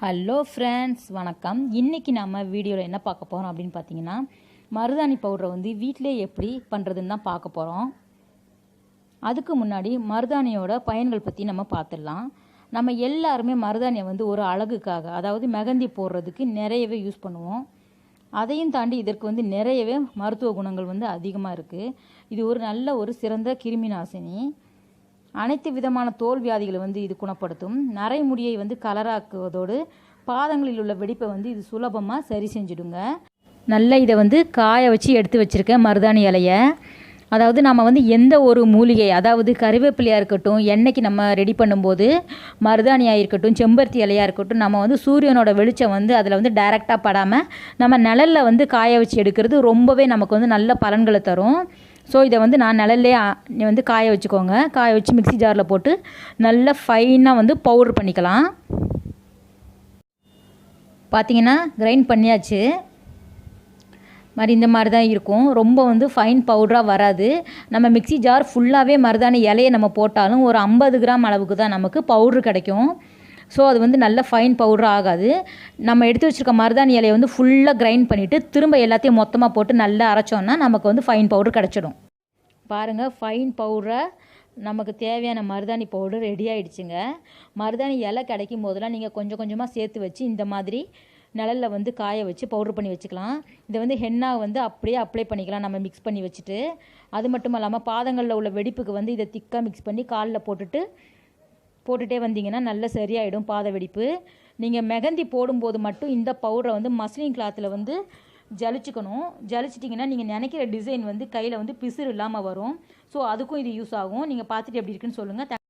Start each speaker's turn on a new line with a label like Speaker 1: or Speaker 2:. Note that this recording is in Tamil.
Speaker 1: ஹலோ ஃப்ரெண்ட்ஸ் வணக்கம். இன்றைக்கி நம்ம வீடியோவில் என்ன பார்க்க போகிறோம் அப்படின்னு பார்த்தீங்கன்னா மருதாணி பவுடரை வந்து வீட்டிலே எப்படி பண்ணுறதுன்னு தான் பார்க்க போகிறோம் அதுக்கு முன்னாடி மருதாணியோட பயன்கள் பற்றி நம்ம பார்த்துடலாம். நம்ம எல்லாருமே மருதாணியை வந்து ஒரு அழகுக்காக அதாவது மெகந்தி போடுறதுக்கு நிறையவே யூஸ் பண்ணுவோம். அதையும் தாண்டி இதற்கு வந்து நிறையவே மருத்துவ குணங்கள் வந்து அதிகமாக இருக்குது இது ஒரு நல்ல ஒரு சிறந்த கிருமி நாசினி. அனைத்து விதமான தோல் வியாதிகளை வந்து இது குணப்படுத்தும். நரைமுடியை வந்து கலராக்குவதோடு பாதங்களில் உள்ள வெடிப்பை வந்து இது சுலபமாக சரி செஞ்சுடுங்க. நல்லா இதை வந்து காய வச்சு எடுத்து வச்சுருக்கேன் மருதாணி இலையை. அதாவது நம்ம வந்து எந்த ஒரு மூலிகை அதாவது கறிவேப்பிலையாக இருக்கட்டும் எண்ணெய்க்கு நம்ம ரெடி பண்ணும்போது மருதாணியாக இருக்கட்டும் செம்பருத்தி இலையாக இருக்கட்டும் நம்ம வந்து சூரியனோட வெளிச்சம் வந்து அதில் வந்து டைரெக்டாக படாமல் நம்ம நிழலில் வந்து காய வச்சு எடுக்கிறது ரொம்பவே நமக்கு வந்து நல்ல பலன்களை தரும். ஸோ இதை வந்து நான் நிழல்லே வந்து காய வச்சுக்கோங்க. காய வச்சு மிக்ஸி ஜாரில் போட்டு நல்லா ஃபைனாக வந்து பவுடர் பண்ணிக்கலாம். பார்த்தீங்கன்னா கிரைண்ட் பண்ணியாச்சு. மாதிரி இந்த மாதிரி தான் இருக்கும். ரொம்ப வந்து ஃபைன் பவுடராக வராது. நம்ம மிக்ஸி ஜார் ஃபுல்லாகவே மருதாணி இலையை நம்ம போட்டாலும் ஒரு ஐம்பது கிராம் அளவுக்கு தான் நமக்கு பவுட்ரு கிடைக்கும். ஸோ அது வந்து நல்ல ஃபைன் பவுடர் ஆகாது. நம்ம எடுத்து வச்சுருக்க மருதாணி இலையை வந்து ஃபுல்லாக கிரைண்ட் பண்ணிவிட்டு திரும்ப எல்லாத்தையும் மொத்தமாக போட்டு நல்லா அரைச்சோன்னா நமக்கு வந்து ஃபைன் பவுடர் கிடச்சிடும். பாருங்கள் ஃபைன் பவுடரை நமக்கு தேவையான மருதாணி பவுடர் ரெடி ஆகிடுச்சுங்க மருதாணி இலை கிடைக்கும் போதெல்லாம் நீங்கள் கொஞ்சம் கொஞ்சமாக சேர்த்து வச்சு இந்த மாதிரி நிழலில் வந்து காய வச்சு பவுட்ரு பண்ணி வச்சுக்கலாம். இதை வந்து ஹென்னா வந்து அப்படியே அப்ளை பண்ணிக்கலாம் நம்ம மிக்ஸ் பண்ணி வச்சுட்டு. அது மட்டும் இல்லாமல் பாதங்களில் உள்ள வெடிப்புக்கு வந்து இதை திக்காக மிக்ஸ் பண்ணி காலில் போட்டுட்டு போட்டுகிட்டே வந்தீங்கன்னா நல்ல சரியாயிடும் பாத வெடிப்பு. நீங்கள் மெகந்தி போடும்போது மட்டும் இந்த பவுடரை வந்து மஸ்லின் கிளாத்தில் வந்து ஜலிச்சுக்கணும். ஜலிச்சிட்டிங்கன்னா நீங்கள் நினைக்கிற டிசைன் வந்து கையில் வந்து பிசுறு இல்லாமல் வரும். ஸோ அதுக்கும் இது யூஸ் ஆகும். நீங்கள் பார்த்துட்டு எப்படி இருக்குன்னு சொல்லுங்கள்